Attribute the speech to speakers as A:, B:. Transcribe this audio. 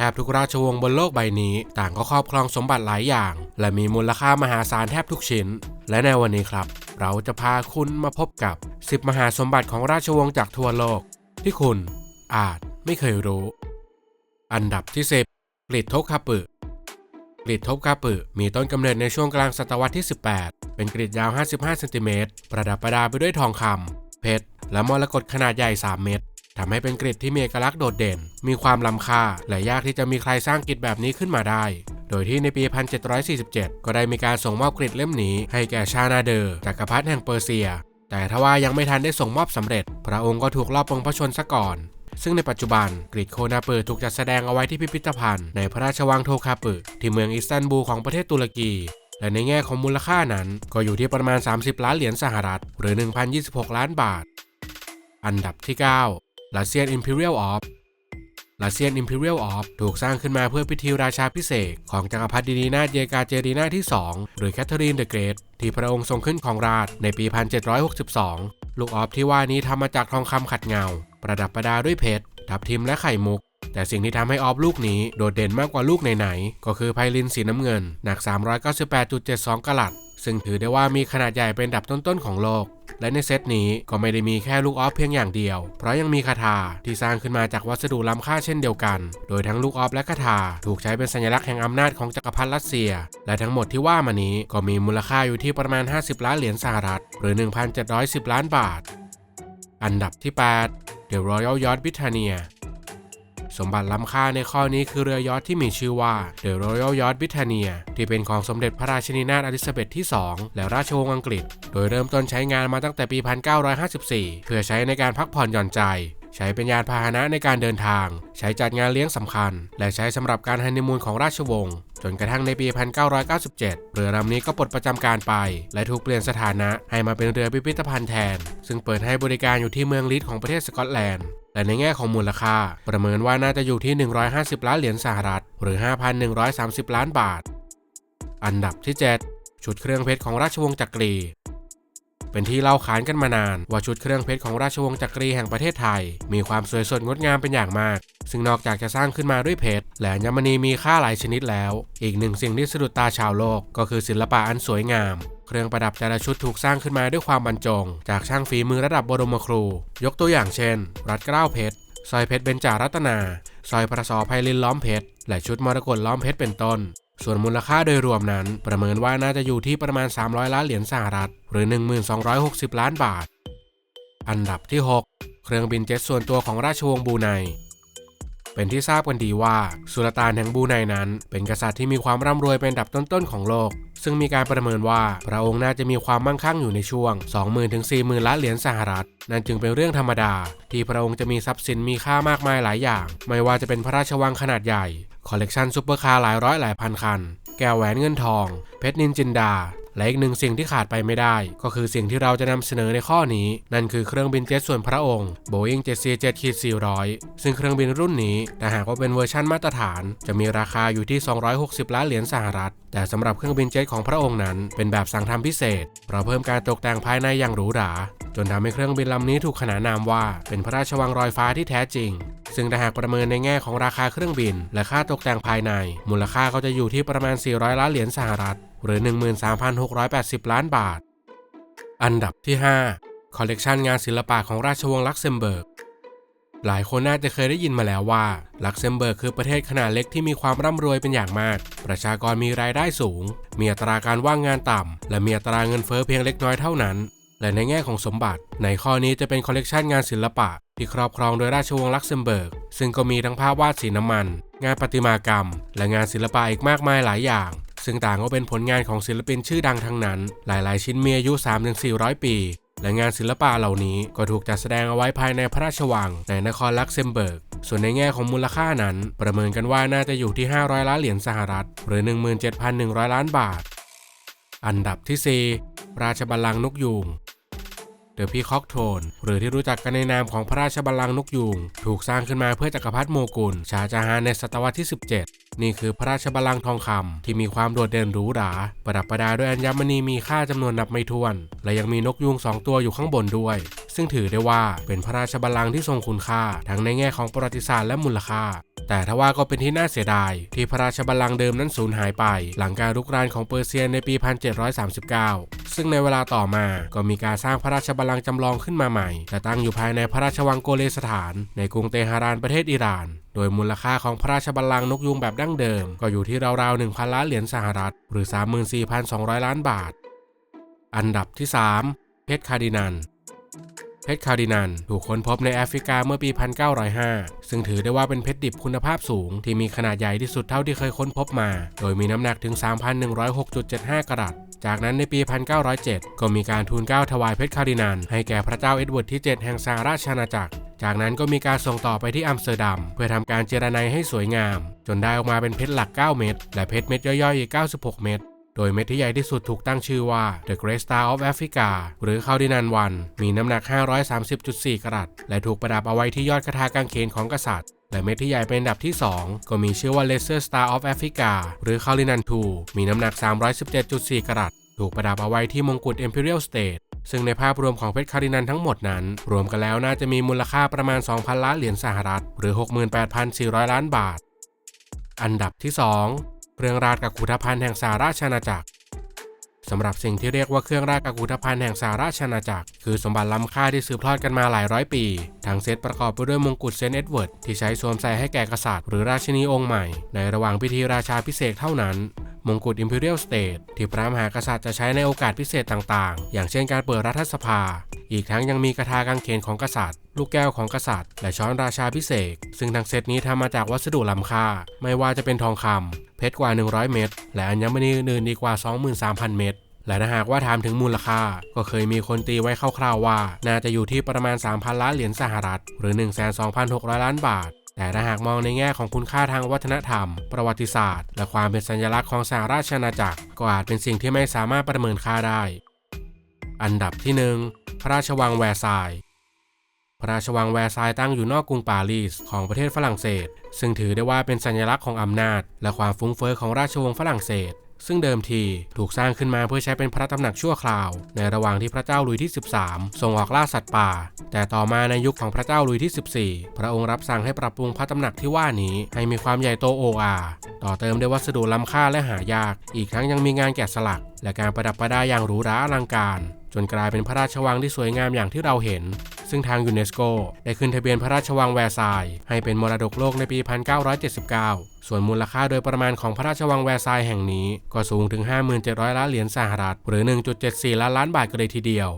A: แทบทุกราชวงศ์บนโลกใบนี้ ต่างก็ครอบครองสมบัติหลายอย่าง และมีมูลค่ามหาศาลแทบทุกชิ้น และในวันนี้ครับ เราจะพาคุณมาพบกับ 10 มหาสมบัติของราชวงศ์จากทั่วโลก ที่คุณอาจไม่เคยรู้ อันดับที่ 10กรีฑโทคาปึกรีฑทบคาปึมีต้นกำเนิดในช่วงกลางศตวรรษที่ 18 เป็นกรีดยาว 55 เซนติเมตรประดับประดาไปด้วยทองคำเพชร และมรกตขนาดใหญ่ 3 เม็ด ทำให้เป็นกริดที่มีเอกลักษณ์โดดเด่น มีความล้ำค่า และยากที่จะมีใครสร้างกริดแบบนี้ขึ้นมาได้ โดยที่ในปี 1747 ก็ได้มีการส่งมอบกริดเล่มนี้ ให้แก่ชานาเดอร์จักรพรรดิแห่งเปอร์เซีย แต่ทว่ายังไม่ทันได้ส่งมอบสำเร็จ พระองค์ก็ถูกลอบปงพระชนซะก่อน ซึ่งในปัจจุบันกรีดโคนาเปอร์ถูกจัดแสดงเอาไว้ที่พิพิธภัณฑ์ในพระราชวังโทคาปึที่เมืองอิสตันบูลของประเทศตุรกีและในแง่ของมูลค่านั้นก็อยู่ที่ประมาณ 30 ล้านเหรียญสหรัฐ หรือ 1,026 ล้านบาท อันดับที่ 9 r u s s i a n Imperial Orb r u s s i a n Imperial Orb ถูกสร้างขึ้นมาเพื่อพิธีราชาพิเศษของจักรพรรดิดีนาเยกาเจรีนาที่ 2 หรือแคทเธอรีนเดอะเกรทที่พระองค์ทรงขึ้นของราชในปี 1762 ลูกออฟที่ว่านี้ทำมาจากทองคำขัดเงา ประดับประดาด้วยเพชรทับทิมและไข่มุก แต่สิ่งที่ทำให้ออฟลูกนี้โดดเด่นมากกว่าลูกไหนๆก็คือไพลินสีน้ำเงิน หนัก 398.72 กะลัด ซึ่งถือได้ว่ามีขนาดใหญ่เป็นดับต้นๆของโลก และในเซตนี้ก็ไม่ได้มีแค่ลูกออฟเพียงอย่างเดียว เพราะยังมีคาถาที่สร้างขึ้นมาจากวัสดุล้ำค่าเช่นเดียวกัน โดยทั้งลูกออฟและคาถาถูกใช้เป็นสัญลักษณ์แห่งอำนาจของจักรพรรดิรัสเซีย และทั้งหมดที่ว่ามานี้ก็มีมูลค่าอยู่ที่ประมาณ 50 ล้านเหรียญสหรัฐ หรือ 1,710 ล้านบาท อันดับที่ 8 The Royal Yacht Britannia สมบัติล้ำค่าในข้อนี้คือเรือยอทที่มีชื่อว่า The Royal Yacht Britannia ที่เป็นของสมเด็จพระราชินีนาถอลิซาเบธที่ 2 และราชวงศ์อังกฤษ โดยเริ่มต้นใช้งานมาตั้งแต่ปี 1954 เพื่อใช้ในการพักผ่อนหย่อนใจ ใช้เป็นยานพาหนะในการเดินทาง ใช้จัดงานเลี้ยงสำคัญ และใช้สำหรับการฮันนีมูนของราชวงศ์จนกระทั่งในปี 1997 เรือลำนี้ก็ปลดประจำการไป และถูกเปลี่ยนสถานะให้มาเป็นเรือพิพิธภัณฑ์แทน ซึ่งเปิดให้บริการอยู่ที่เมืองลีดของประเทศสกอตแลนด์แต่ในแง่ของมูลค่า ประเมินว่าน่าจะอยู่ที่ 150 ล้านเหรียญสหรัฐ หรือ 5,130 ล้านบาท อันดับที่ 7 ชุดเครื่องเพชรของราชวงศ์จักรี เป็นที่เล่าขานกันมานาน ว่าชุดเครื่องเพชรของราชวงศ์จักรีแห่งประเทศไทย มีความสวยสดงดงามเป็นอย่างมาก ซึ่งนอกจากจะสร้างขึ้นมาด้วยเพชรและอัญมณีมีค่าหลายชนิดแล้ว อีกหนึ่งสิ่งที่สะดุดตาชาวโลก ก็คือศิลปะอันสวยงามเครื่องประดับแต่ละชุดถูกสร้างขึ้นมาด้วยความบรรจง จากช่างฝีมือระดับบรมครู ยกตัวอย่างเช่น รัดเกล้าเพชรสร้อยเพชรเบญจารัตนาสร้อยพระสอไพลินล้อมเพชร และชุดมรกตล้อมเพชรเป็นต้น ส่วนมูลค่าโดยรวมนั้น ประเมินว่าน่าจะอยู่ที่ประมาณ 300 ล้านเหรียญสหรัฐ หรือ 1260 ล้านบาท อันดับที่ 6 เครื่องบินเจ็ตส่วนตัวของราชวงศ์บูไนเป็นที่ทราบกันดีว่า สุลต่านแห่งบูไนนั้น เป็นกษัตริย์ที่มีความร่ำรวยเป็นอันดับต้นๆของโลก ซึ่งมีการประเมินว่าพระองค์น่าจะมีความมั่งคั่งอยู่ในช่วง 20,000ถึง40,000 ล้านเหรียญสหรัฐ นั่นจึงเป็นเรื่องธรรมดา ที่พระองค์จะมีทรัพย์สินมีค่ามากมายหลายอย่าง ไม่ว่าจะเป็นพระราชวังขนาดใหญ่ คอลเลกชันซุปเปอร์คาร์หลายร้อยหลายพันคัน แก้วแหวนเงินทอง เพชรนินจินดา และอีกหนึ่งสิ่งที่ขาดไปไม่ได้ ก็คือสิ่งที่เราจะนำเสนอในข้อนี้ นั่นคือเครื่องบินเจ็ตส่วนพระองค์ Boeing 747 400 ซึ่งเครื่องบินรุ่นนี้แต่หากว่าเป็นเวอร์ชั่นมาตรฐาน จะมีราคาอยู่ที่ 260 ล้านเหรียญสหรัฐ แต่สำหรับเครื่องบินเจ็ตของพระองค์นั้น เป็นแบบสั่งทำพิเศษ เพราะเพิ่มการตกแต่งภายในอย่างหรูหรา จนทำให้เครื่องบินลำนี้ถูกขนานนามว่า เป็นพระราชวังรอยฟ้าที่แท้จริง ซึ่งถ้าหากประเมินในแง่ของราคาเครื่องบิน และค่าตกแต่งภายใน มูลค่าก็จะอยู่ที่ประมาณ 400 ล้านเหรียญสหรัฐ หรือ 13,680 ล้านบาท อันดับที่ 5 คอลเลกชันงานศิลปะของราชวงศ์ลักเซมเบิร์กหลายคนน่าจะเคยได้ยินมาแล้วว่า ลักเซมเบิร์กคือประเทศขนาดเล็กที่มีความร่ำรวยเป็นอย่างมาก ประชากรมีรายได้สูง มีอัตราการว่างงานต่ำ และมีอัตราเงินเฟ้อเพียงเล็กน้อยเท่านั้น และในแง่ของสมบัติ ในข้อนี้จะเป็นคอลเลกชันงานศิลปะ ที่ครอบครองโดยราชวงศ์ลักเซมเบิร์ก ซึ่งก็มีทั้งภาพวาดสีน้ำมัน งานประติมากรรม และงานศิลปะอีกมากมายหลายอย่าง ซึ่งต่างก็เป็นผลงานของศิลปินชื่อดังทั้งนั้น หลายๆ ชิ้นมีอายุ 3-400 ปี และงานศิลปะเหล่านี้ก็ถูกจัดแสดงเอาไว้ภายในพระราชวัง ในนครลักเซมเบิร์ก ส่วนในแง่ของมูลค่านั้น ประเมินกันว่าน่าจะอยู่ที่ 500 ล้านเหรียญสหรัฐ หรือ 17,100 ล้านบาท อันดับที่ 4 ราชบัลลังก์นกยูงเดอะพีคอกโทนหรือที่รู้จักกันในนามของพระราชบัลลังก์นกยูงถูกสร้างขึ้นมาเพื่อจักรพรรดิโมกุลชาจาฮานในศตวรรษที่ 17 นี่คือพระราชบัลลังก์ทองคำที่มีความโดดเด่นหรูหรา ประดับประดาด้วยอัญมณีมีค่าจำนวนนับไม่ถ้วน และยังมีนกยูงสองตัวอยู่ข้างบนด้วย ซึ่งถือได้ว่าเป็นพระราชบัลลังก์ที่ทรงคุณค่า ทั้งในแง่ของประวัติศาสตร์และมูลค่า แต่ทว่าก็เป็นที่น่าเสียดาย ที่พระราชบัลลังก์เดิมนั้นสูญหายไป หลังการรุกรานของเปอร์เซียในปี 1739 ซึ่งในเวลาต่อมาก็มีการสร้างพระราชบัลลังก์จำลองขึ้นมาใหม่ แต่ตั้งอยู่ภายในพระราชวังโกเลสถาน ในกรุงเตหะรานประเทศอิหร่าน โดยมูลค่าของพระราชบัลลังก์นกยุงแบบดั้งเดิม ก็อยู่ที่ราวๆ1,000 ล้านเหรียญสหรัฐ หรือ 34,200 ล้านบาท อันดับที่ 3 เพชรคาร์ดินันเพชรคาร์ดินันถูกค้นพบในแอฟริกาเมื่อปี 1905 ซึ่งถือได้ว่าเป็นเพชรดิบคุณภาพสูง ที่มีขนาดใหญ่ที่สุดเท่าที่เคยค้นพบมา โดยมีน้ำหนักถึง 3,106.75 กรัต จากนั้นในปี 1907 ก็มีการทูลเกล้าถวายเพชรคารินันให้แก่พระเจ้าเอ็ดเวิร์ดที่ 7 แห่งสหราชอาณาจักร จากนั้นก็มีการส่งต่อไปที่อัมสเตอร์ดัม เพื่อทำการเจรไนให้สวยงาม จนได้ออกมาเป็นเพชรหลัก 9 เม็ดและเพชรเม็ดย่อยๆอีก 96 เม็ดโดยเม็ดที่ใหญ่ที่สุดถูกตั้งชื่อว่า The Great Star of Africa หรือคา r ดินันวัน มีน้ำหนัก 530.4 กรัตและถูกประดับเอาไว้ที่ยอดคาถากางเขนของกษัตริย์ และเม็ดที่ใหญ่เป็นอันดับที่ 2 ก็มีชื่อว่า Lesser Star of Africa หรือคา r ดินัน2มีน้ำหนัก 317.4 กรัตถูกประดับเอาไว้ที่มงกุฎ Imperial State ซึ่งในภาพรวมของเพชรคารินันทั้งหมดนั้น รวมกันแล้วน่าจะมีมูลค่าประมาณ 2,000 ล้านเหรียญสหรัฐ หรือ 68,400 ล้านบาท อันดับที่ 2 เครื่องราชกักุฏภัณฑ์แห่งสหราชอาณาจักร สำหรับสิ่งที่เรียกว่าเครื่องราชกุฏภัณฑ์แห่งสาราชนาจักร คือสมบัติล้ำค่าที่สืบทอดกันมาหลายร้อยปี ทั้งเซตประกอบไปด้วยมงกุฎเซนต์เอ็ดเวิร์ดที่ใช้สวมใส่ให้แก่กษัตริย์หรือราชินีองค์ใหม่ ในระหว่างพิธีราชาพิเศษเท่านั้น มงกุฎ Imperial State ที่พระมหากษัตริย์จะใช้ในโอกาสพิเศษต่างๆ อย่างเช่นการเปิดรัฐสภา อีกทั้งยังมีกระทากางเขนของกษัตริย์ ลูกแก้วของกษัตริย์ และช้อนราชาพิเศษ ซึ่งทั้งเซตนี้ทำมาจากวัสดุล้ำค่า ไม่ว่าจะเป็นทองคำเพชรกว่า 100 เม็ดและอัญมณีอื่นๆอีกกว่า 23,000 เม็ดและถ้าหากว่าถามถึงมูลค่า ก็เคยมีคนตีไว้คร่าวๆว่า น่าจะอยู่ที่ประมาณ 3,000 ล้านเหรียญสหรัฐ หรือ 12,600 ล้านบาท แต่ถ้าหากมองในแง่ของคุณค่าทางวัฒนธรรม ประวัติศาสตร์ และความเป็นสัญลักษณ์ของสหราชอาณาจักรก็อาจเป็นสิ่งที่ไม่สามารถประเมินค่าได้ อันดับที่ 1 พระราชวังแวร์ซายน์พระราชวังแวร์ซายน์ตั้งอยู่นอกกรุงปารีสของประเทศฝรั่งเศส ซึ่งถือได้ว่าเป็นสัญลักษณ์ของอำนาจ และความฟุ้งเฟ้อของราชวงศ์ฝรั่งเศส ซึ่งเดิมทีถูกสร้างขึ้นมาเพื่อใช้เป็นพระตำหนักชั่วคราว ในระหว่างที่พระเจ้าลุยที่ 13 ทรงออกล่าสัตว์ป่า แต่ต่อมาในยุคของพระเจ้าลุยที่ 14 พระองค์รับสั่งให้ปรับปรุงพระตำหนักที่ว่านี้ ให้มีความใหญ่โตโออาต่อเติมด้วยวัสดุล้ำค่าและหายาก อีกทั้งยังมีงานแกะสลัก และการประดับประดาอย่างหรูหราอลังการ จนกลายเป็นพระราชวังที่สวยงามอย่างที่เราเห็น ซึ่งทางยูเนสโกได้ขึ้นทะเบียนพระราชวังแวร์ซายให้เป็นมรดกโลกในปี 1979 ส่วนมูลค่าโดยประมาณของพระราชวังแวร์ซายแห่งนี้ ก็สูงถึง 57,000ล้านเหรียญสหรัฐ หรือ 1.74 ล้านล้านบาทกันเลยทีเดียว